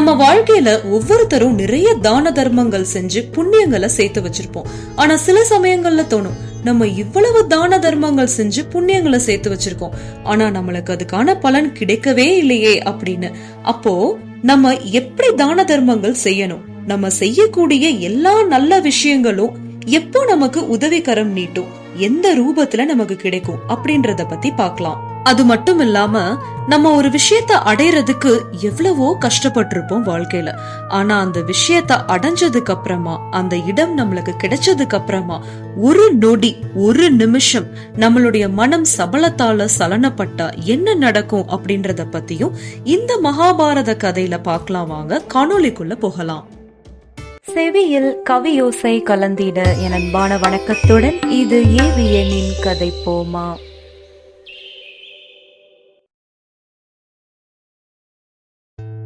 நம்ம வாழ்க்கையில ஒவ்வொருத்தரும் நிறைய தான தர்மங்கள் செஞ்சு புண்ணியங்களை சேர்த்து வச்சிருப்போம். ஆனா சில சமயங்கள்ல தோணும் நம்ம இவ்வளவு தான தர்மங்கள் செஞ்சு புண்ணியங்களை சேர்த்து வச்சிருக்கோம். ஆனா நம்மளுக்கு அதுக்கான பலன் கிடைக்கவே இல்லையே அப்படின்னு. அப்போ நம்ம எப்படி தான தர்மங்கள் செய்யணும்? நம்ம செய்யக்கூடிய எல்லா நல்ல விஷயங்களும் எப்போ நமக்கு உதவிகரம் நீட்டும்? எந்த ரூபத்துல நமக்கு கிடைக்கும்? அப்படின்றத பத்தி பார்க்கலாம். அது மட்டும் இல்லாம நம்ம ஒரு விஷயத்த அடையறதுக்கு எவ்வளவோ கஷ்டப்பட்டிருப்போம் வாழ்க்கையில. ஆனா அந்த விஷயத்த அடைஞ்சதுக்கு அப்புறமா அந்த இடம் நம்மளுக்கு கிடைச்சதுக்கு அப்புறமா ஒரு நொடி ஒரு நிமிஷம் நம்மளுடைய மனம் சபலத்தால சலனப்பட்டா என்ன நடக்கும் அப்படின்றத பத்தியும் இந்த மகாபாரத கதையில பார்க்கலாம் வாங்க. காணொலிக்குள்ள போகலாம். செவியில் கவியோசை கலந்திட என் அன்பான வணக்கத்துடன் இது ஏவிஎனின் கதை போமா.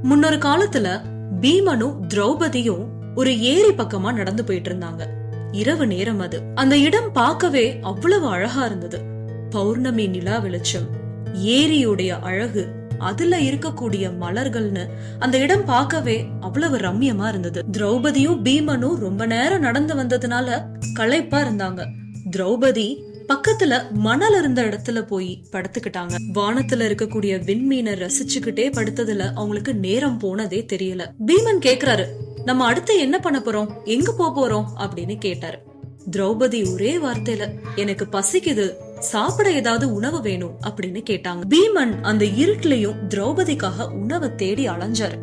முன்னொரு காலத்துல பீமனும் திரௌபதியும் ஒரு ஏரி பக்கமா நடந்து போயிட்டு இருந்தாங்க. இரவு நேரம் அது. அந்த இடம் பார்க்கவே அவ்வளவு அழகா இருந்தது. பௌர்ணமி நிலா வெளிச்சம் ஏரியுடைய அழகு அதுல இருக்கக்கூடிய மலர்கள்னு அந்த இடம் பார்க்கவே அவ்வளவு ரம்யமா இருந்தது. திரௌபதியும் பீமனும் ரொம்ப நேரம் நடந்து வந்ததுனால களைப்பா இருந்தாங்க. திரௌபதி பக்கத்துல மணல் இருந்த இடத்துல போய் படுத்துக்கிட்டாங்க. வானத்துல இருக்கக்கூடிய விண்மீனை ரசிச்சுக்கிட்டே படுத்ததுல அவங்களுக்கு நேரம் போனதே தெரியல. பீமன் கேக்குறாரு நம்ம அடுத்து என்ன பண்ண போறோம்? எங்க போக போறோம்? அப்படின்னு கேட்டாரு. திரௌபதி ஒரே வார்த்தையில எனக்கு பசிக்குது சாப்பிட ஏதாவது உணவு வேணும்? அப்படின்னு கேட்டாங்க. பீமன் அந்த இருட்டுலயும் திரௌபதிக்காக உணவை தேடி அலைஞ்சாரு.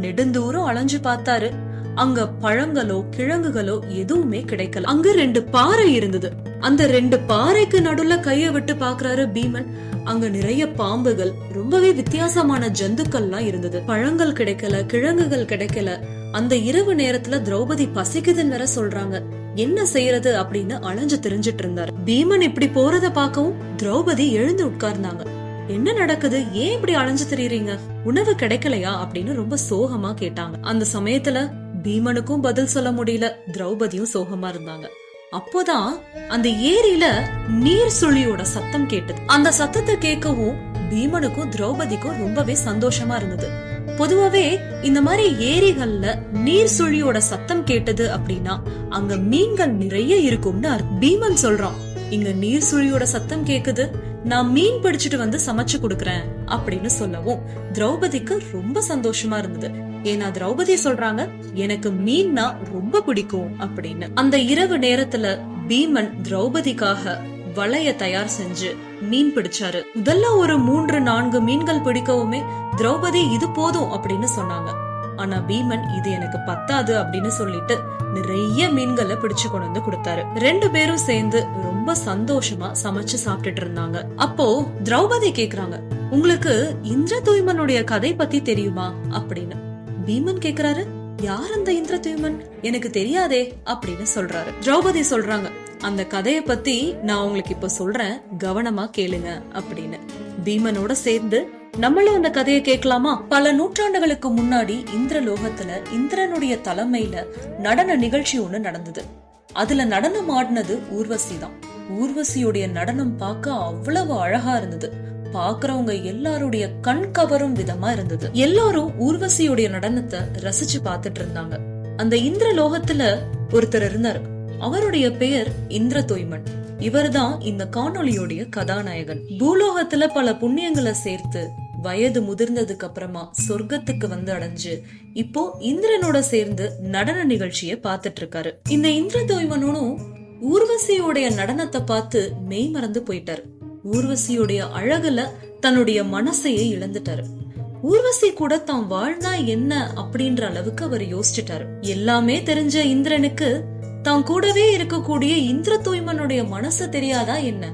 நெடுந்தூரம் அலைஞ்சு பார்த்தாரு. அங்க பழங்களோ கிழங்குகளோ எதுவுமே கிடைக்கல. அங்க ரெண்டு பாறை இருந்தது. அந்த ரெண்டு பாறைக்கு நடுவுல கைய விட்டு பாக்குறாரு பீமன். அங்க நிறைய பாம்புகள் ரொம்பவே வித்தியாசமான ஜந்துக்கள்லாம் இருந்தது. பழங்கள் கிடைக்கல கிழங்குகள் கிடைக்கல. அந்த இரவு நேரத்துல திரௌபதி பசிக்குதுன்னு வேற சொல்றாங்க. என்ன செய்யறது அப்படின்னு அலைஞ்சு தெரிஞ்சிட்டு இருந்தாரு. பீமன் இப்படி போறத பார்க்கவும் திரௌபதி எழுந்து உட்கார்ந்தாங்க. என்ன நடக்குது? ஏன் இப்படி அலைஞ்சு தெரியறீங்க? உணவு கிடைக்கலையா? அப்படின்னு ரொம்ப சோகமா கேட்டாங்க. அந்த சமயத்துல பீமனுக்கும் பதில் சொல்ல முடியல. திரௌபதியும் சோகமா இருந்தாங்க. அப்போதான் அந்த ஏரியில நீர் சுழியோட சத்தம் கேட்டது. அந்த சத்தத்தை கேட்கவும் பீமனுக்கும் திரௌபதிக்கும் ரொம்பவே சந்தோஷமா இருந்தது. பொதுவாவே இந்த மாதிரி ஏரிகள்ல நீர் சுழியோட சத்தம் கேட்டது அப்படின்னா அங்க மீன்கள் நிறைய இருக்கும்னு பீமன் சொல்றான் இங்க நீர் சுழியோட சத்தம் கேக்குது. நான் மீன் பிடிச்சிட்டு வந்து சமைச்சு கொடுக்கறேன் அப்படின்னு சொல்லவும் திரௌபதிக்கு ரொம்ப சந்தோஷமா இருந்தது. ஏன்னா திரௌபதி சொல்றாங்க எனக்கு மீன்னா ரொம்ப பிடிக்கும் அப்படின்னு. அந்த இரவு நேரத்துல பீமன் திரௌபதிக்காக வலைய தயார் செஞ்சு மீன் பிடிச்சாரு. முதல்ல ஒரு மூன்று நான்கு மீன்கள் பிடிக்கவுமே திரௌபதி இது போதும் அப்படின்னு சொன்னாங்க. ஆனா பீமன் இது எனக்கு பத்தாது அப்படின்னு சொல்லிட்டு நிறைய மீன்களை பிடிச்சு கொண்டு வந்து கொடுத்தாரு. ரெண்டு பேரும் சேர்ந்து ரொம்ப சந்தோஷமா சமைச்சு சாப்பிட்டுட்டு இருந்தாங்க. அப்போ திரௌபதி கேக்குறாங்க உங்களுக்கு இந்திர தூய்மனுடைய கதை பத்தி தெரியுமா? அப்படின்னு. பீமன் கேக்குறாரு? யார் அந்த இந்திர தூய்மன் எனக்கு தெரியாதே அப்படின்னு சொல்றாரு. திரௌபதி சொல்றாங்க அந்த கதைய பத்தி நான் உங்களுக்கு இப்ப சொல்றேன் கவனமா கேளுங்க அப்படின்னு. பீமனோட சேர்ந்து நம்மளும் அந்த கதையை கேட்கலாமா? பல நூற்றாண்டுகளுக்கு முன்னாடி இந்திரலோகத்துல இந்திரனுடைய தலைமையில நடன நிகழ்ச்சி ஒண்ணு நடந்தது. அதுல நடனம் ஆடினது ஊர்வசி தான் ஊர்வசியுடைய நடனம் பார்க்க அவ்வளவு அழகா இருந்தது. பாக்குறவங்க எல்லாருடைய கண் கவரும் விதமா இருந்தது. எல்லாரும் ஊர்வசியுடைய நடனத்தை ரசிச்சு பார்த்துட்டு இருந்தாங்க. அந்த இந்திர லோகத்துல ஒருத்தர் இருந்தாரு. அவருடைய பெயர் இந்திர தொய்மன். இவர்தான் இந்த காணொளியோடைய கதாநாயகன். பூலோகத்துல பல புண்ணியங்களை சேர்த்து வயது முதிர்ந்ததுக்கு அப்புறமா சொர்க்கத்துக்கு வந்து அடைஞ்சு இப்போ இந்திரனோட சேர்ந்து நடன நிகழ்ச்சிய பார்த்துட்டு இருக்காரு. இந்த இந்திர தொய்மனும் ஊர்வசியோடைய நடனத்தை பார்த்து மெய் மறந்து போயிட்டாரு. ஊர்வசியுடைய அழகுல தன்னுடைய மனசையே இழந்துட்டாரு. ஊர்வசி கூட தான் வாழ்ந்தா என்ன அப்படின்ற அளவுக்கு அவர் யோசிச்சுட்டாரு. எல்லாமே தெரிஞ்ச இந்திரனுக்கு தான் கூடவே இருக்கக்கூடிய இந்திர தூய்மனுடைய மனசு தெரியாதா என்ன?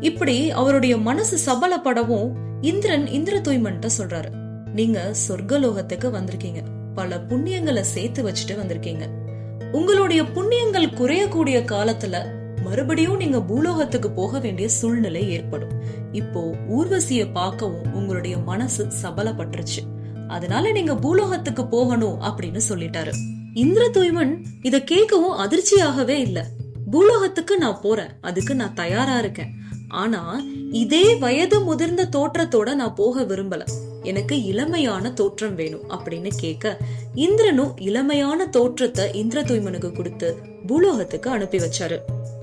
இப்படி அவருடைய மனசு சபலப்படவும் இந்திரன் இந்திர தூய்மன்ட்ட சொல்றாரு. நீங்க சொர்க்கலோகத்துக்கு வந்திருக்கீங்க. பல புண்ணியங்களை சேர்த்து வச்சுட்டு வந்திருக்கீங்க. உங்களுடைய புண்ணியங்கள் குறையக்கூடிய காலத்துல மறுபடியும் நீங்க பூலோகத்துக்கு போக வேண்டிய சூழ்நிலை ஏற்படும். இப்போ ஊர்வசிய பார்க்கவும் உங்களுடைய மனசு சபலப்பட்டுருச்சு. அதனால நீங்க பூலோகத்துக்கு போகணும் அப்படின்னு சொல்லிட்டாரு. இந்திர தூய்மன் இத கேட்கவும் அதிர்ச்சியாகவே இல்ல. பூலோகத்துக்கு நான் போறேன். அதுக்கு நான் தயாரா இருக்கேன். ஆனா இதே வயது முதிர்ந்த தோற்றத்தோட நான் போக விரும்பல. எனக்கு இளமையான தோற்றம் வேணும் அப்படின்னு கேட்க இந்திரனும் இளமையான தோற்றத்தை இந்திர தூய்மனுக்கு கொடுத்து பூலோகத்துக்கு அனுப்பி வச்சாரு.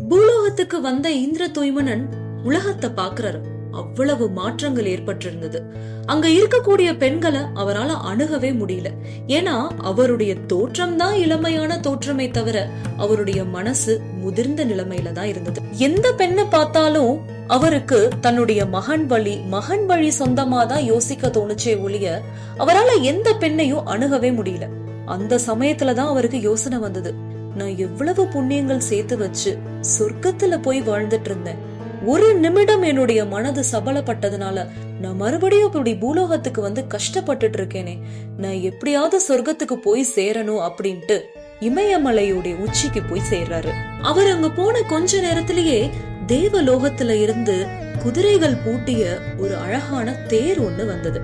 பூலோகத்துக்கு வந்த இந்திர தூய்மனன் உலகத்தை பாக்குறாரு அவ்வளவு மாற்றங்கள் ஏற்பட்டிருந்தது. அங்க இருக்கக்கூடிய பெண்களை அவரால அணுகவே முடியல. ஏன்னா அவருடைய தோற்றம் தான் இளமையான தோற்றமே தவிர அவருடைய மனசு முதிர்ந்த நிலைமையில தான் இருந்தது. எந்த பெண்ணை பார்த்தாலும் அவருக்கு தன்னுடைய மகன் வழி மகன் வழி சொந்தமா தான் யோசிக்க தோணுச்சே ஒழிய அவரால எந்த பெண்ணையும் அணுகவே முடியல. அந்த சமயத்துலதான் அவருக்கு யோசனை வந்தது. நான் எவ்வளவு புண்ணியங்கள் சேர்த்து வச்சு சொர்க்கத்துல போய் வாழ்ந்துட்டு இருந்தேன். ஒரு நிமிடம் என்னுடைய மனது சபலப்பட்டதுனால நான் மறுபடியும் அப்படி பூலோகத்துக்கு வந்து கஷ்டப்பட்டுட்டு இருக்கேனே. நான் எப்படியாவது சொர்க்கத்துக்கு போய் சேரணும் அப்படின்ட்டு இமயமலையுடைய உச்சிக்கு போய் சேர்றாரு. அவர் அங்க போன கொஞ்ச நேரத்திலேயே தேவலோகத்துல இருந்து குதிரைகள் பூட்டிய ஒரு அழகான தேர் ஒண்ணு வந்தது.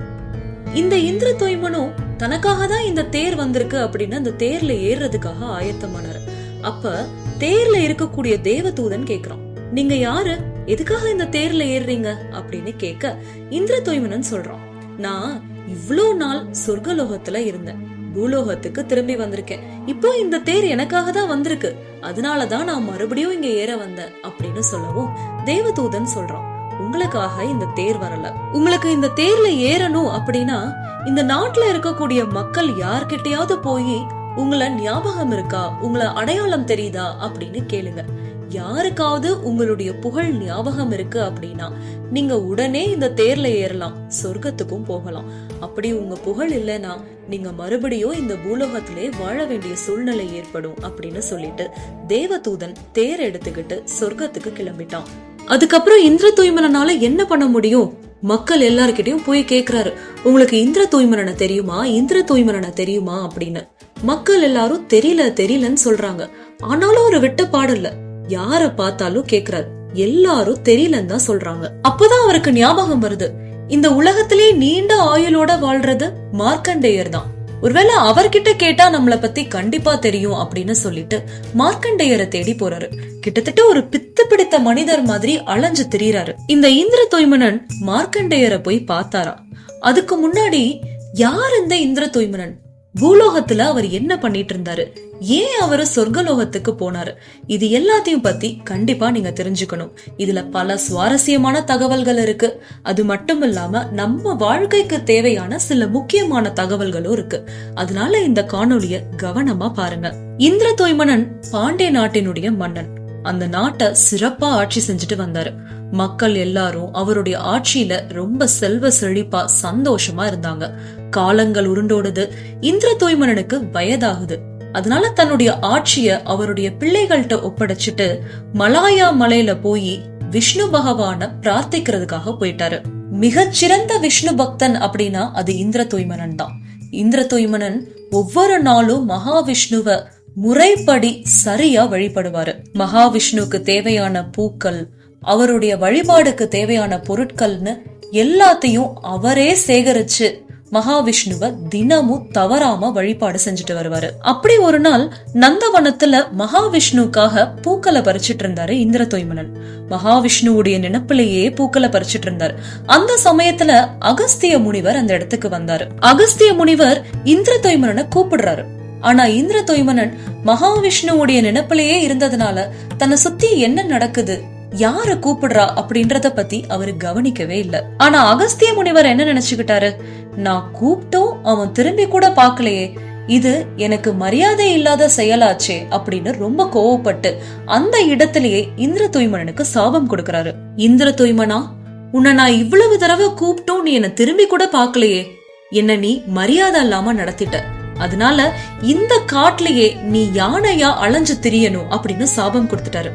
இந்த இந்திர தொய்மனும் தனக்காக தான் இந்த தேர் வந்திருக்கு அப்படின்னு அந்த தேர்ல ஏறுறதுக்காக ஆயத்தமானாரு. அப்ப தேர்ல இருக்கக்கூடிய தேவதூதன் கேக்குறான். நீங்க யாரு? எதுக்காக இந்த தேர்ல ஏறுறீங்க? அப்படின்னு கேட்க இந்திர தொய்மனன் சொல்றான். நான் இவ்ளோ நாள் சொர்க்கலோகத்துல இருந்தேன். பூலோகத்துக்கு திரும்பி வந்திருக்கேன். இப்போ இந்த தேர் எனக்காக தான் வந்திருக்கு. அதனாலதான் நான் மறுபடியும் இங்க ஏற வந்தேன். அப்படின்னு சொல்லவும் தேவதூதன் சொல்றான். உங்களுக்காக இந்த தேர் வரல. உங்களுக்கு இந்த தேர்ல ஏறணும் அப்படின்னா இந்த நாட்டுல இருக்கக்கூடிய மக்கள் யார்கிட்டயாவது போய் உங்களை ஞாபகம் இருக்கா? உங்களை அடையாளம் தெரியுதா? அப்படின்னு கேளுங்க. யாருக்காவது உங்களுடைய புகழ் ஞாபகம் இருக்கு அப்படின்னா நீங்க உடனே இந்த தேர்ல ஏறலாம். சொர்க்கத்துக்கும் போகலாம். அப்படி உங்க புகழ் இல்லைன்னா நீங்க மறுபடியும் இந்த பூலோகத்திலே வாழ வேண்டிய சூழ்நிலை ஏற்படும் அப்படின்னு சொல்லிட்டு தேவதூதன் தேர் எடுத்துக்கிட்டு சொர்க்கத்துக்கு கிளம்பிட்டான். அதுக்கப்புறம் இந்திர தூய்மனால என்ன பண்ண முடியும்? மக்கள் எல்லார்கிட்டயும் போய் கேக்குறாரு. உங்களுக்கு இந்திர தூய்மரனை தெரியுமா? இந்திர தூய்மனனை தெரியுமா? அப்படின்னு. மக்கள் எல்லாரும் தெரியல தெரியலன்னு சொல்றாங்க. ஆனாலும் அவர் விட்ட பாடல்ல யார பார்த்தாலும் கேக்குறாரு. எல்லாரும் தெரியலன்னு தான் சொல்றாங்க. அப்பதான் அவருக்கு ஞாபகம் வருது. இந்த உலகத்திலே நீண்ட ஆயுளோட வாழ்றது மார்க்கண்டேயர் தான். ஒருவேளை அவர்கிட்ட கேட்டா நம்மள பத்தி கண்டிப்பா தெரியும் அப்படின்னு சொல்லிட்டு மார்க்கண்டேயரை தேடி போறாரு. கிட்டத்தட்ட ஒரு பித்து பிடித்த மனிதர் மாதிரி அலைஞ்சு திரியறாரு. இந்த இந்திர தொய்மனன் மார்க்கண்டேயரை போய் பார்த்தாரா அதுக்கு முன்னாடி யார் இந்த இந்திர தொய்மனன் பூலோகத்துல அவர் என்ன பண்ணிட்டு இருந்தாரு ஏன் அவரு சொர்க்கலோகத்துக்கு போனாரு? இது எல்லாத்தையும் பத்தி கண்டிப்பா நீங்க தெரிஞ்சுக்கணும். இதுல பல சுவாரஸ்யமான தகவல்கள் இருக்கு. அது மட்டும் இல்லாம நம்ம வாழ்க்கைக்கு தேவையான சில முக்கியமான தகவல்களும் இருக்கு. அதனால இந்த காணொளிய கவனமா பாருங்க. இந்திர தொய்மனன் பாண்டிய நாட்டினுடைய மன்னன். அந்த நாட்டை சிறப்பா ஆட்சி செஞ்சுட்டு வந்தாரு. மக்கள் எல்லாரும் அவருடைய ஆட்சியில ரொம்ப செல்வ செழிப்பா சந்தோஷமா இருந்தாங்க. காலங்கள் உருண்டோடுது. இந்திர தூய்மனனுக்கு வயதாகுது. அதனால தன்னுடைய ஆட்சிய அவருடைய பிள்ளைகள்கிட்ட ஒப்படைச்சிட்டு மலாயா மலையில போய் விஷ்ணு பகவான பிரார்த்திக்கிறதுக்காக போயிட்டாரு. மிகச்சிறந்த விஷ்ணு பக்தன் அப்படின்னா அது இந்திர தூய்மனன் தான். இந்திர தொய்மனன் ஒவ்வொரு நாளும் மகாவிஷ்ணுவ முறைப்படி சரியா வழிபடுவாரு. மகாவிஷ்ணுவுக்கு தேவையான பூக்கள் அவருடைய வழிபாடுக்கு தேவையான பொருட்கள்னு எல்லாத்தையும் அவரே சேகரிச்சு மகாவிஷ்ணுவ தினமும் தவறாம வழிபாடு செஞ்சுட்டு வருவாரு. அப்படி ஒரு நாள் நந்தவனத்துல மகாவிஷ்ணுக்காக பூக்களை பறிச்சிட்டு இருந்தாரு இந்திர தொய்மனன் மகாவிஷ்ணுவுடைய நினப்பிலேயே பூக்களை பறிச்சிட்டு இருந்தாரு. அந்த சமயத்துல அகஸ்திய முனிவர் அந்த இடத்துக்கு வந்தாரு. அகஸ்திய முனிவர் இந்திர தொய்மனனை கூப்பிடுறாரு. ஆனா இந்திர தொய்மனன் மகாவிஷ்ணுவுடைய நினப்பிலேயே இருந்ததுனால தன்னை சுத்தி என்ன நடக்குது? யார கூப்பிடுறா அப்படின்றத பத்தி அவரு கவனிக்கவே இல்ல. ஆனா அகஸ்திய முனிவர் என்ன நினைச்சுக்கிட்டாரு? நான் கூப்பிட்டும் அவன் திரும்பி கூட பாக்கலையே இது எனக்கு மரியாதை இல்லாத செயலாச்சே அப்படின்னு ரொம்ப கோவப்பட்டு அந்த இடத்திலேயே இந்திர தூய்மனனுக்கு சாபம் கொடுக்கறாரு. இந்திர தூய்மனா? உன்னை நான் இவ்வளவு தடவை கூப்பிட்டும் நீ என்ன திரும்பி கூட பாக்கலையே என்ன நீ மரியாதை இல்லாம நடத்திட்ட. அதனால இந்த காட்டுலயே நீ யானையா அலைஞ்சு திரியணும் அப்படின்னு சாபம் கொடுத்துட்டாரு.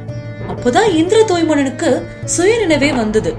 அப்போதான் இந்திர தோய்மனனுக்கு சுயநினைவே வந்தது.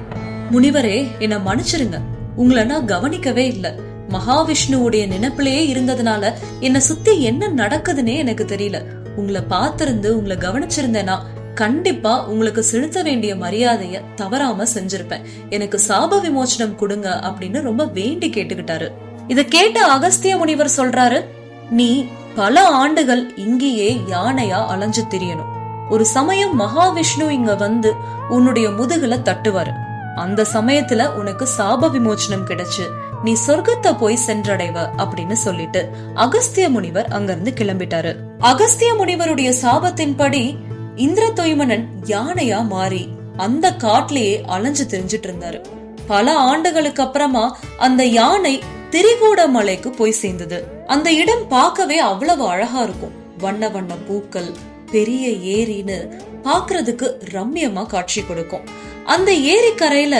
முனிவரே என்ன மன்னிச்சிருங்க. உங்களை நான் கவனிக்கவே இல்ல. மகாவிஷ்ணுவுடைய நினைப்பிலேயே இருந்ததுனால என்ன சுத்தி என்ன நடக்குதுன்னே எனக்கு தெரியல. உங்களை பார்த்திருந்து உங்களை கவனிச்சிருந்தேனா கண்டிப்பா உங்களுக்கு செலுத்த வேண்டிய மரியாதைய தவறாம செஞ்சிருப்பேன். எனக்கு சாப விமோச்சனம் கொடுங்க அப்படின்னு ரொம்ப வேண்டி கேட்டுக்கிட்டாரு. இத கேட்ட அகஸ்திய முனிவர் சொல்றாரு நீ பல ஆண்டுகள் இங்கேயே யானையா அலைஞ்சு திரியணும். ஒரு சமயம் மகாவிஷ்ணு இங்க வந்து உன்னுடைய முதுகுல தட்டுவாரு. அந்த சமயத்துல உனக்கு சாப விமோச்சனம் கிடைச்சு நீ சொர்க்கத்தை போய் சென்றடைவ அப்படின்னு சொல்லிட்டு அகஸ்திய முனிவர் அங்கிருந்து கிளம்பிட்டாரு. அகஸ்திய முனிவருடைய சாபத்தின்படி இந்திர தொய்மனன் யானையா மாறி அந்த காட்டிலேயே அலைஞ்சு திரிஞ்சிட்டு இருந்தாரு. பல ஆண்டுகளுக்கு அப்புறமா அந்த யானை திரிகூட மலைக்கு போய் சேர்ந்தது. அந்த இடம் பார்க்கவே அவ்வளவு அழகா இருக்கும். வண்ண வண்ண பூக்கள் பெரிய ஏரின்னு பாக்குறதுக்கு ரம்யமா காட்சி கொடுக்கும். அந்த ஏரிக்கரையில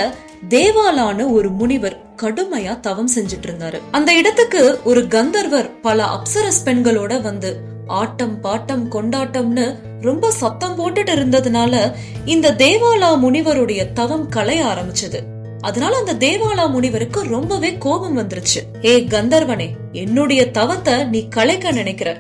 தேவாலான தேவாலான்னு ஒரு முனிவர் கடுமையா தவம் செஞ்சுட்டு இருந்தாரு அந்த இடத்துக்கு ஒரு கந்தர்வர் பல அப்சரஸ் பெண்களோட வந்து ஆட்டம் பாட்டம் கொண்டாட்டம்னு ரொம்ப சத்தம் போட்டுட்டு இருந்ததுனால இந்த தேவாலா முனிவருடைய தவம் கலைய ஆரம்பிச்சது. அதனால அந்த தேவாலா முனிவருக்கு ரொம்பவே கோபம் வந்துருச்சு. ஏ கந்தர்வனே என்னுடைய தவத்தை நீ கலைக்க நினைக்கிற.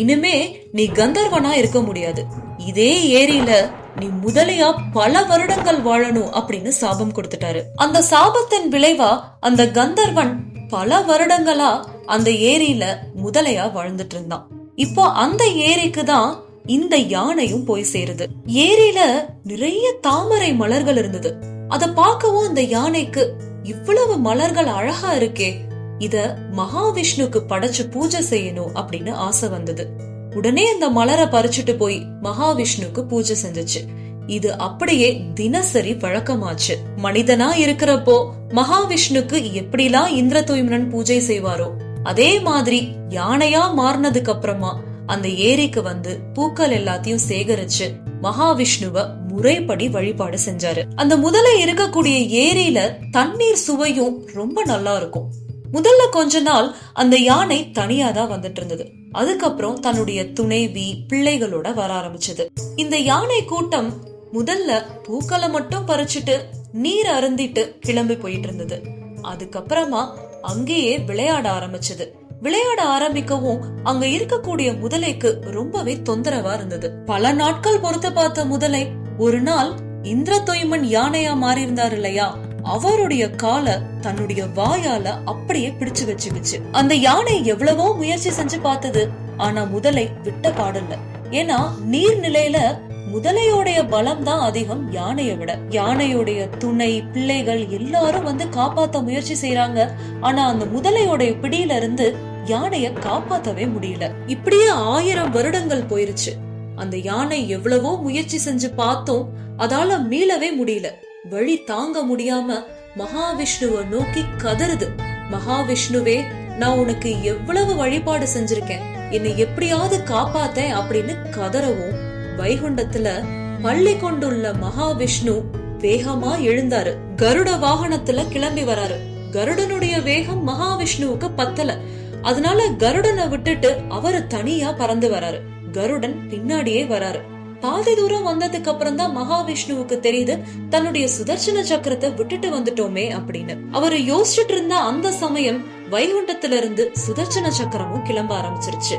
இனிமே நீ கந்தர்வனா இருக்க முடியாது. இதே ஏரியில நீ முதலையா பல வருடங்கள் வாழணும் அப்படின்னு சாபம் கொடுத்துட்டாரு. அந்த சாபத்தின் விளைவா அந்த கந்தர்வன் பல வருடங்களா அந்த ஏரியில முதலையா வாழ்ந்துட்டு இருந்தான். இப்போ அந்த ஏரிக்கு தான் இந்த யானையும் போய் சேருது. ஏரியில நிறைய தாமரை மலர்கள் இருந்தது. அத பார்க்கவும் அந்த யானைக்கு இவ்வளவு மலர்கள் அழகா இருக்கே. இத மகாவிஷ்ணுக்கு படைச்சு பூஜை செய்யணும் அப்படின்னு ஆசை வந்தது. உடனே அந்த மலரை பறிச்சுட்டு போய் மகாவிஷ்ணுக்கு பூஜை செஞ்சுச்சு. இது அப்படியே தினசரி வழக்கமாச்சு மனிதனா இருக்கிறப்போ மகாவிஷ்ணுக்கு எப்படிலாம் இந்திர தூய்மனன் பூஜை செய்வாரோ அதே மாதிரி யானையா மாறினதுக்கு அப்புறமா அந்த ஏரிக்கு வந்து பூக்கள் எல்லாத்தையும் சேகரிச்சு மகாவிஷ்ணுவ முறைப்படி வழிபாடு செஞ்சாரு. அந்த முதல்ல இருக்கக்கூடிய ஏரியில தண்ணீர் சுவையும் ரொம்ப நல்லா இருக்கும். முதல்ல கொஞ்ச நாள் அந்த யானை தனியா தான் வந்துட்டு இருந்தது அதுக்கப்புறம் தன்னுடைய துணைவி பிள்ளைகளோட வர ஆரம்பிச்சது. இந்த யானை கூட்டம் முதல்ல பூக்களை மட்டும் பறிச்சுட்டு நீர் அருந்திட்டு கிளம்பி போயிட்டு இருந்தது அதுக்கப்புறமா அங்கேயே விளையாட ஆரம்பிச்சது. விளையாட ஆரம்பிக்கவும் அங்க இருக்கக்கூடிய முதலைக்கு ரொம்பவே தொந்தரவா இருந்தது. பல நாட்கள் பொறுத்து பார்த்த முதலை ஒரு நாள் இந்திர தொய்மன் யானையா மாறி இருந்தார் இல்லையா? அவருடைய காலை தன்னுடைய வாயால அப்படியே பிடிச்சு வச்சுக்கிச்சு. அந்த யானை எவ்வளவோ முயற்சி செஞ்சு பார்த்தது ஆனா முதலை விட்ட பாடல்ல. ஏன்னா நீர்நிலையில முதலையோடைய பலம் தான் அதிகம் யானையை விட. யானையுடைய துணை பிள்ளைகள் எல்லாரும் வந்து காப்பாத்த முயற்சி செய்யறாங்க ஆனா அந்த முதலையோடைய பிடியில இருந்து யானைய காப்பாத்தவே முடியல. இப்படியே ஆயிரம் வருடங்கள் போயிருச்சு. அந்த யானை எவ்வளவோ முயற்சி செஞ்சு பார்த்தோம் அதால மீளவே முடியல. வழி தாங்க முடியாம மகாவிஷ்ணுவை நோக்கி கதறுது. மகாவிஷ்ணுவே நான் உனக்கு எவ்வளவு வழிபாடு செஞ்சிருக்கேன். என்னை எப்படியாவது காப்பாத்தேன் அப்படின்னு கதறவும் வைகுண்டத்துல பள்ளி கொண்டுள்ள மகாவிஷ்ணு வேகமா எழுந்தாரு. கருட வாகனத்துல கிளம்பி வராரு. கருடனுடைய வேகம் மகாவிஷ்ணுவுக்கு பத்தல. அதனால கருடனை விட்டுட்டு அவரு தனியா பறந்து வராரு. கருடன் பின்னாடியே வராரு. பாதி தூரம் வந்ததுக்கு அப்புறம் தான் மகாவிஷ்ணுவுக்கு தெரியுது தன்னுடைய சுதர்சன சக்கரத்தை விட்டுட்டு வந்துட்டோமே அப்படின்னு. அவரு யோசிச்சுட்டு இருந்த அந்த சமயம் வைகுண்டத்துல இருந்து சுதர்சன சக்கரமும் கிளம்ப ஆரம்பிச்சிருச்சு.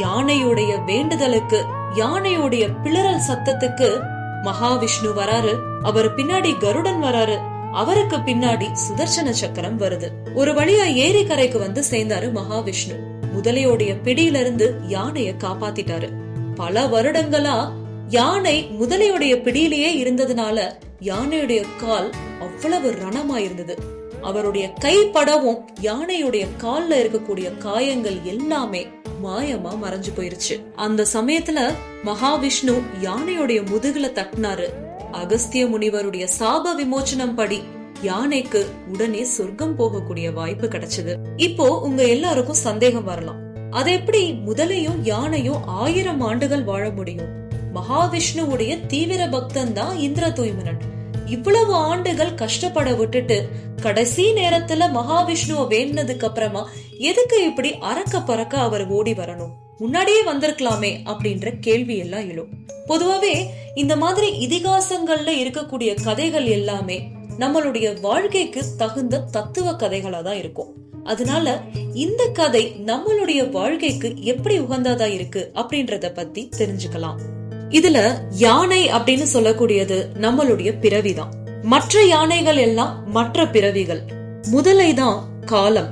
யானையுடைய வேண்டுதலுக்கு யானையுடைய பிளறல் சத்தத்துக்கு மகாவிஷ்ணு வராரு அவர் பின்னாடி கருடன் வராரு அவருக்கு பின்னாடி சுதர்சன சக்கரம் வருது. ஒரு வழியா ஏரி கரைக்கு வந்து சேர்ந்தாரு மகாவிஷ்ணு. முதலையோடைய பிடியில இருந்து யானைய காப்பாத்திட்டாரு. பல வருடங்களா யானை முதலையுடைய பிடியிலேயே இருந்ததுனால யானையுடைய கால் அவ்வளவு ரணமா இருந்தது அவருடைய கை படவும் யானையுடைய கால்ல இருக்கக்கூடிய காயங்கள் எல்லாமே மாயமா மறைஞ்சு போயிருச்சு. அந்த சமயத்துல மகாவிஷ்ணு யானையுடைய முதுகுல தட்டினாரு. அகஸ்திய முனிவருடைய சாப விமோச்சனம் படி யானைக்கு உடனே சொர்க்கம் போகக்கூடிய வாய்ப்பு கிடைச்சது. இப்போ உங்க எல்லாருக்கும் சந்தேகம் வரலாம். அது எப்படி முதலையும் யானையும் ஆயிரம் ஆண்டுகள் வாழ முடியும்? மகாவிஷ்ணுவுடைய தீவிர பக்தன் தான் இந்திர தூய்மனன் இவ்வளவு ஆண்டுகள் கஷ்டப்பட விட்டுட்டு கடைசி நேரத்துல மகாவிஷ்ணுவ வேண்டினதுக்கு அப்புறமா எதுக்கு இப்படி அறக்க பறக்க அவர் ஓடி வரணும்? முன்னாடியே வந்திருக்கலாமே அப்படின்ற கேள்வி எல்லாம் எழும். பொதுவாவே இந்த மாதிரி இதிகாசங்கள்ல இருக்கக்கூடிய கதைகள் எல்லாமே நம்மளுடைய வாழ்க்கைக்கு தகுந்த தத்துவ கதைகளா தான் இருக்கும். அதனால இந்த கதை நம்மளுடைய வாழ்க்கைக்கு எப்படி உகந்ததா இருக்கு அப்படின்றத பத்தி தெரிஞ்சுக்கலாம். இதுல யானை அப்படின்னு சொல்லக்கூடியது நம்மளுடைய பிறவிதான். மற்ற யானைகள் எல்லாம் மற்ற பிறவிகள். முதலை தான் காலம்.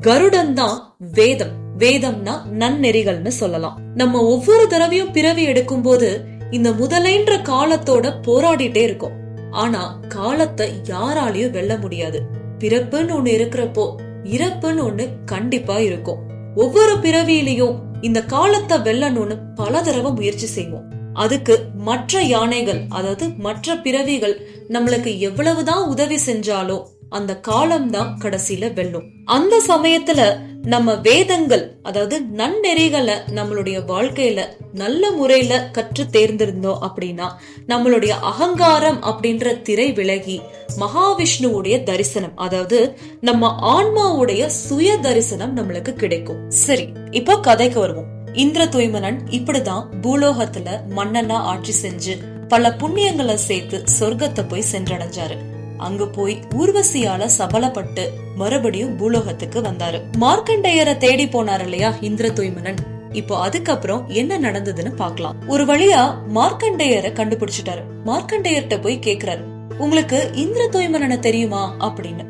கருடன் தான் வேதம். வேதம்னா நன்னெறிகள்னு சொல்லலாம். நம்ம ஒவ்வொரு தடவையும் பிறவி எடுக்கும் போது இந்த முதலைன்ற காலத்தோட போராடிட்டே இருக்கும். ஆனா காலத்தை யாராலையும் வெல்ல முடியாது. பிறப்புன்னு ஒண்ணு இருக்கிறப்போ இறப்புன்னு ஒண்ணு கண்டிப்பா இருக்கும். ஒவ்வொரு பிறவியிலையும் இந்த காலத்தை வெல்லணும்னு பல தடவை முயற்சி செய்வோம். அதுக்கு மற்ற யானைகள் அதாவது மற்ற பிறவிகள் நம்மளுக்கு எவ்வளவுதான் உதவி செஞ்சாலும் அந்த காலம்தான் கடைசியில வெல்லும். அந்த சமயத்துல நம்ம வேதங்கள் அதாவது நன்னெறிகளை நம்மளுடைய வாழ்க்கையில நல்ல முறையில கற்று தேர்ந்திருந்தோம் அப்படின்னா நம்மளுடைய அகங்காரம் அப்படின்ற திரை விலகி மகாவிஷ்ணுவுடைய தரிசனம் அதாவது நம்ம ஆன்மாவுடைய சுய தரிசனம் நம்மளுக்கு கிடைக்கும். சரி இப்ப கதைக்கு வருவோம். இந்திர தூய்மனன் இப்படிதான் பூலோகத்துல மன்னனா ஆட்சி செஞ்சு பல புண்ணியங்களை சேர்த்து சொர்க்கத்தை போய் சென்றடைஞ்சாரு. அங்க போய் ஊர்வசியால சபலப்பட்டு மறுபடியும் பூலோகத்துக்கு வந்தாரு. மார்க்கண்டேயரை தேடி போனார் இல்லையா இந்திர தூய்மனன்? இப்போ அதுக்கப்புறம் என்ன நடந்ததுன்னு பாக்கலாம் ஒரு வழியா மார்க்கண்டேயரை கண்டுபிடிச்சிட்டாரு. மார்க்கண்டேயர்கிட்ட போய் கேக்குறாரு. உங்களுக்கு இந்திர தூய்மனனை தெரியுமா? அப்படின்னு.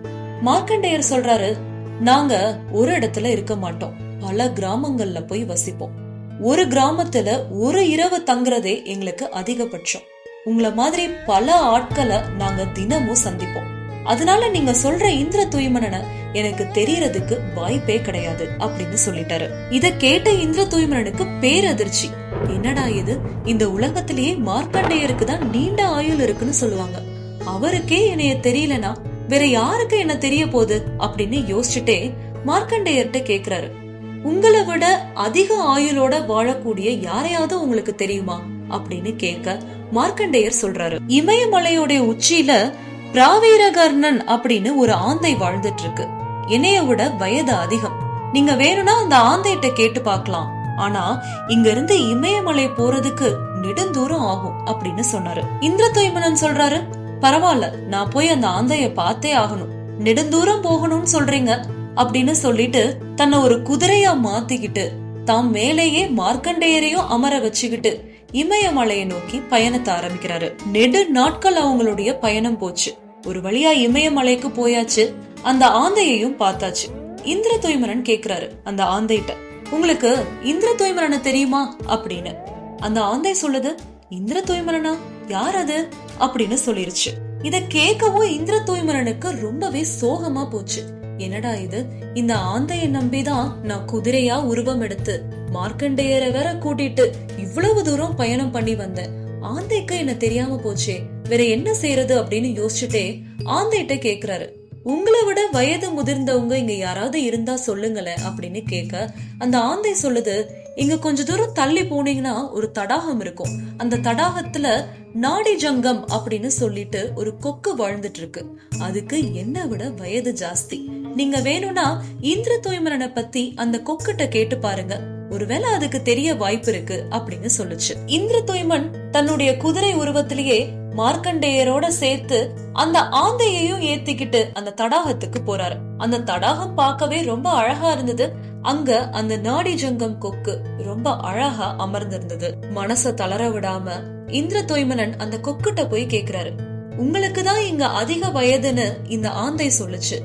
மார்க்கண்டேயர் சொல்றாரு நாங்க ஒரு இடத்துல இருக்க மாட்டோம். பல கிராமங்கள்ல போய் வசிப்போம். ஒரு கிராமத்துல ஒரு இரவு தங்குறதே எங்களுக்கு அதிகபட்சம். உங்களை மாதிரி பல ஆட்களை நாங்க தினமும் சந்திப்போம். அதனால நீங்க சொல்ற இந்திர தூய்மனனை எனக்கு தெரியறதுக்கு வாய்ப்பே கிடையாது அப்படின்னு சொல்லிட்டாரு. இத கேட்ட இந்திர தூய்மனனுக்கு பேரதிர்ச்சி. என்னடா இது? இந்த உலகத்திலேயே மார்க்கண்டேயருக்கு தான் நீண்ட ஆயுள் இருக்குன்னு சொல்லுவாங்க. அவருக்கே என்னைய தெரியலனா வேற யாருக்கு என்ன தெரிய போகுது அப்படின்னு யோசிச்சுட்டே மார்க்கண்டேயர்கிட்ட கேக்குறாரு. உங்களை விட அதிக ஆயுளோட வாழக்கூடிய யாரையாவது உங்களுக்கு தெரியுமா? அப்படின்னு கேட்க மார்க்கண்டேயர் சொல்றாரு. இமயமலையோட உச்சியில பிராவீரகர்ணன் அப்படின்னு ஒரு ஆந்தை வாழ்ந்துட்டு இருக்கு என்னைய விட வயது அதிகம். நீங்க வேணும்னா அந்த ஆந்தைகிட்ட கேட்டு பார்க்கலாம். ஆனா இங்க இருந்து இமயமலை போறதுக்கு நெடுந்தூரம் ஆகும் அப்படின்னு சொன்னாரு. இந்திர தொய்மனன் சொல்றாரு பரவாயில்ல நான் போய் அந்த ஆந்தைய பார்த்தே ஆகணும். நெடுந்தூரம் போகணும்னு சொல்றீங்க. அப்படின்னு சொல்லிட்டு தன்னை ஒரு குதிரையா மாத்திக்கிட்டு தாம் மேலேயே மார்க்கண்டேயரையும் அமர வச்சுக்கிட்டு இமயமலையை நோக்கி பயணத்தை ஆரம்பிக்கிறாரு. நெடு நாட்கள் அவங்களுடைய பயணம் போச்சு. ஒரு வழியா இமயமலைக்கு போயாச்சு. அந்த ஆந்தையையும் பார்த்தாச்சு. இந்திர தொய்மரன் கேக்குறாரு அந்த ஆந்தைகிட்ட உங்களுக்கு இந்திர தொய்மரனை தெரியுமா? அப்படின்னு. அந்த ஆந்தை சொல்லுது இந்திர தூய்மரனா? யார் அது? அப்படின்னு சொல்லிருச்சு. இத கேட்கவும் இந்திர தூய்மரனுக்கு ரொம்பவே சோகமா போச்சு. என்னடா இது? இந்த ஆந்தைய நம்பிதான் நான் குதிரையா உருவம் எடுத்து மார்க்கண்டேயரை வேற கூட்டிட்டு இவ்வளவு தூரம் பயணம் பண்ணி வந்தேன். ஆந்தைக்கு என்ன தெரியாம போச்சே? வேற என்ன செய்யறது அப்படின்னு யோசிச்சுட்டே ஆந்தைட்ட கேக்குறாரு. உங்களை விட வயது முதிர்ந்தவங்க இங்க யாராவது இருந்தா சொல்லுங்களேன் அப்படின்னு கேட்க அந்த ஆந்தை சொல்லுது இங்க கொஞ்ச தூரம் தள்ளி போனீங்கன்னா ஒரு தடாகம் இருக்கும். அந்த தடாகத்துல நாடி ஜங்கம் அப்படின்னு சொல்லிட்டு ஒரு கொக்கு வாழ்ந்துட்டு இருக்கு அதுக்கு என்ன விட வயது ஜாஸ்தி. நீங்க வேணும்னா இந்திர தூய்மரனை பத்தி அந்த கொக்கிட்ட கேட்டு பாருங்க. ஒருவேளை அதுக்கு தெரிய வாய்ப்பு இருக்கு அப்படின்னு சொல்லுச்சு. இந்திர தொய்மன் தன்னுடைய குதிரை உருவத்திலேயே மார்க்கண்டேயரோட சேர்த்து அந்த ஆந்தையையும் ஏத்திக்கிட்டு அந்த தடாகத்துக்கு போறாரு. அந்த தடாகம் பார்க்கவே ரொம்ப அழகா இருந்தது. அங்க அந்த நாடி ஜங்கம் கொக்கு ரொம்ப அழகா அமர்ந்திருந்தது. மனச தளர விடாம இந்திர தொய்மனன் அந்த கொக்கிட்ட போய் கேக்குறாரு. உங்களுக்கு தான் இங்க அதிக வயதுன்னு இந்த ஆந்தை சொல்லுச்சு.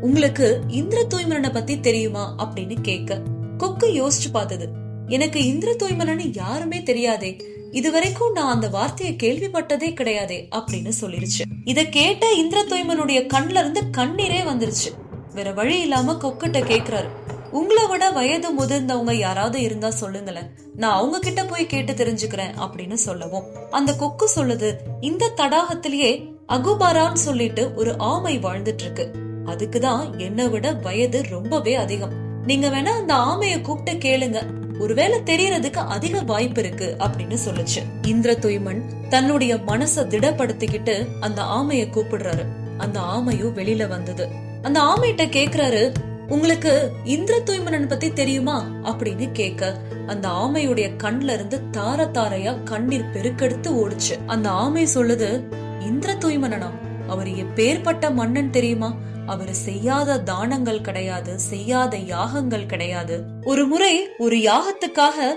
உங்களுக்கு இந்திர தூய்மரனை பத்தி தெரியுமா? அப்படின்னு கேட்க கொக்கு யோசிச்சு பார்த்தது. எனக்கு இந்திர தூய்மலன்னு யாருமே தெரியாதே. இதுவரைக்கும் நான் அந்த வார்த்தையை கேள்விப்பட்டதே கிடையாதே அப்படின்னு சொல்லிருச்சு. இத கேட்ட இந்திர தூய்மனுடைய கண்ல இருந்து கண்ணீரே வந்துருச்சு. வேற வழி இல்லாம கொக்கிட்ட கேக்குறாரு. உங்களை விட வயது முதிர்ந்தவங்க யாராவது இருந்தா சொல்லுங்களேன். நான் அவங்க கிட்ட போய் கேட்டு தெரிஞ்சுக்கிறேன் அப்படின்னு சொல்லவும். அந்த கொக்கு சொல்லுது இந்த தடாகத்திலேயே அகுபாரான்னு சொல்லிட்டு ஒரு ஆமை வாழ்ந்துட்டு இருக்கு. அதுக்குதான் என்னை விட வயது ரொம்பவே அதிகம். நீங்க வேணா அந்த ஆமைய கூப்பிட்டு கேளுங்க. ஒருவேளை தெரியறதுக்கு அதிக வாய்ப்பு இருக்கு அப்படின்னு சொல்லுச்சு. இந்திர தொய்மன் தன்னுடைய மனச திடப்படுத்திக்கிட்டு அந்த ஆமைய கூப்பிடுறாரு. அந்த ஆமையும் வெளியில வந்தது. அந்த ஆமைகிட்ட கேக்குறாரு உங்களுக்கு இந்திர தூய்மனன் பத்தி தெரியுமா? அப்படின்னு கேட்க அந்த ஆமையுடைய கண்ல இருந்து தார தாரையா கண்ணீர் பெருக்கெடுத்து ஓடுச்சு. அந்த ஆமை சொல்லுது இந்திர தூய்மனனா? அவர் எப்பேற்பட்ட மன்னன் தெரியுமா? அவர் செய்யாத தானங்கள் கிடையாது செய்யாத யாகங்கள் கிடையாது. ஒரு முறை ஒரு யாகத்துக்காக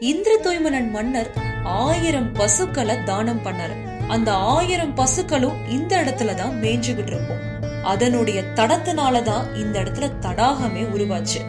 இந்திர தூய்மனன் மன்னர் ஆயிரம் பசுக்களை தானம் பண்ணாரு. அந்த ஆயிரம் பசுக்களும் இந்த இடத்துலதான் மேய்ஞ்சுகிட்டு இருக்கும். அதனுடைய தடத்தினாலதான் இந்த இடத்துல தடாகமே உருவாச்சு.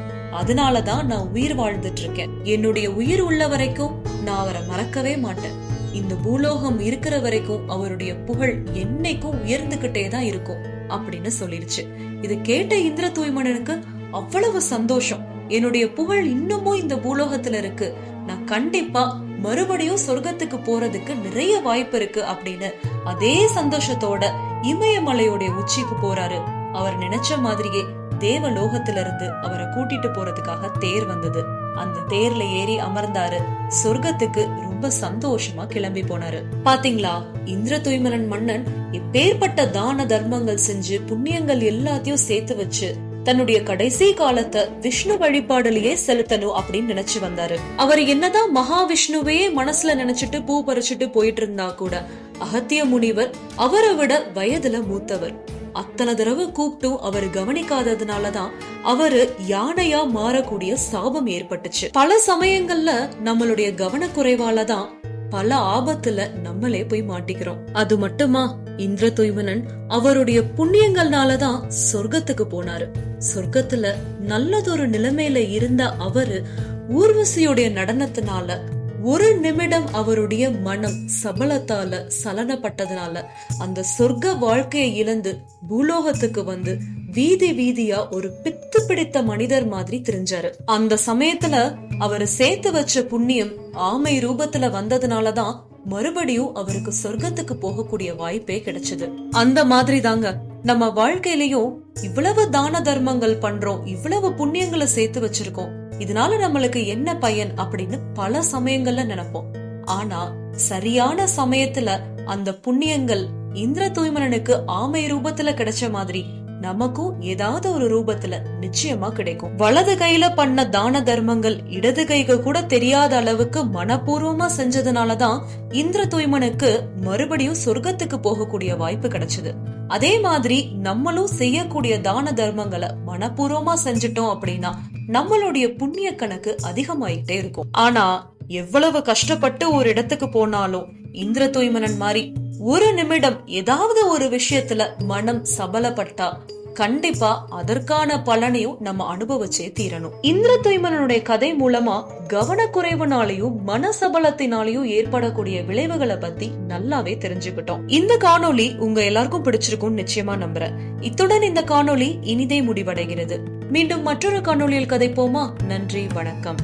அதனாலதான் நான் உயிர் வாழ்ந்துட்டு இருக்கேன் என்னுடைய உயிர் உள்ள வரைக்கும் நான் அவரை மறக்கவே மாட்டேன். இந்த பூலோகம் இருக்கிற வரைக்கும் அவருடைய புகழ் என்னைக்கும் உயர்ந்துகிட்டே தான் இருக்கும். அப்படின்னு சொல்லிருச்சு. இது கேட்ட இந்திர தூய்மனனுக்கு அவ்வளவு சந்தோஷம். என்னுடைய புகழ் இன்னமும் இந்த பூலோகத்துல இருக்கு. நான் கண்டிப்பா மறுபடியும் சொர்க்கத்துக்கு போறதுக்கு நிறைய வாய்ப்பு இருக்கு அப்படின்னு அதே சந்தோஷத்தோட இமயமலையோட உச்சிக்கு போறாரு. அவர் நினைச்ச மாதிரியே தேவலோகத்துல இருந்து அவரை கூட்டிட்டு போறதுக்காக தேர் வந்தது. அந்த தேர்ல ஏறி அமர்ந்தாரு. சொர்க்கத்துக்கு ரொம்ப சந்தோஷமா கிளம்பி போனாரு. பாத்தீங்களா? இந்திர தூய்மரன் மன்னன் எப்பேற்பட்ட தான தர்மங்கள் செஞ்சு புண்ணியங்கள் எல்லாத்தையும் சேர்த்து வச்சு தன்னுடைய கடைசி காலத்தை விஷ்ணு வழிபாடுலயே செலுத்தணும் அப்படின்னு நினைச்சு வந்தாரு. அவர் என்னதான் மகாவிஷ்ணுவே மனசுல நினைச்சிட்டு பூ பறிச்சுட்டு போயிட்டு இருந்தா கூட அகத்திய முனிவர் அவரை விட வயதுல மூத்தவர். அத்தனை தடவை கூப்பிட்டும் அவர் கவனிக்காததுனாலதான் அவரு யானையா மாறக்கூடிய சாபம் ஏற்பட்டுச்சு. பல சமயங்கள்ல நம்மளுடைய கவனக்குறைவால தான் பல ஆபத்துல நம்மளே போய் மாட்டிக்கிறோம். அது மட்டுமா? இந்திர துய்மனன் அவருடைய புண்ணியங்கள்னாலதான் சொர்க்கத்துக்கு போனாரு. சொர்க்கத்துல நல்லதொரு நிலைமையில இருந்த அவரு ஊர்வசியுடைய நடனத்தினால ஒரு நிமிடம் அவருடைய மனம் சபலத்தால சலனப்பட்டதுனால அந்த சொர்க்க வாழ்க்கையை இழந்து பூலோகத்துக்கு வந்து வீதி வீதியா ஒரு பித்து பிடித்த மனிதர் மாதிரி தெரிஞ்சாரு. அந்த சமயத்துல அவர் சேர்த்து வச்ச புண்ணியம் ஆமை ரூபத்துல வந்ததுனாலதான் மறுபடியும் அவருக்கு சொர்க்கத்துக்கு போகக்கூடிய வாய்ப்பே கிடைச்சது. அந்த மாதிரி தாங்க நம்ம வாழ்க்கையிலயும் இவ்வளவு தான தர்மங்கள் பண்றோம் இவ்வளவு புண்ணியங்களை சேர்த்து வச்சிருக்கோம். இதனால நம்மளுக்கு என்ன பயன் அப்படின்னு பல சமயங்கள்ல நினைப்போம். ஆனா சரியான சமயத்துல அந்த புண்ணியங்கள் இந்திர தூய்மனனுக்கு ஆமை ரூபத்துல கிடைச்ச மாதிரி நமக்கும் ஏதாவது ஒரு ரூபத்துல நிச்சயமா கிடைக்கும். வலது கையில பண்ண தான தர்மங்கள் இடது கைக்கு கூட தெரியாத அளவுக்கு மனப்பூர்வமா செஞ்சதுனாலதான் இந்திர தூய்மனுக்கு மறுபடியும் சொர்க்கத்துக்கு போகக்கூடிய வாய்ப்பு கிடைச்சது. அதே மாதிரி நம்மளும் செய்யக்கூடிய தான தர்மங்களை மனப்பூர்வமா செஞ்சுட்டோம் அப்படின்னா நம்மளுடைய புண்ணிய கணக்கு அதிகமாயிட்டே இருக்கும். ஆனா எவ்வளவு கஷ்டப்பட்டு ஒரு இடத்துக்கு போனாலும் இந்திர தூய்மனன் மாதிரி ஒரு நிமிடம் ஏதாவது ஒரு விஷயத்துல மனம் சபலப்பட்டா கண்டிப்பா அதற்கான பலனையும் நம்ம அனுபவிச்சே தீரணும். இந்திர தூய்மனனுடைய கதை மூலமா கவனக்குறைவுனாலையும் மனசபலத்தினாலையும் ஏற்படக்கூடிய விளைவுகளை பத்தி நல்லாவே தெரிஞ்சுக்கிட்டோம். இந்த காணொளி உங்க எல்லாருக்கும் பிடிச்சிருக்கும் நிச்சயமா நம்புறேன். இத்துடன் இந்த காணொளி இனிதே முடிவடைகிறது. மீண்டும் மற்றொரு காணொளியில் கதைப்போமா? நன்றி வணக்கம்.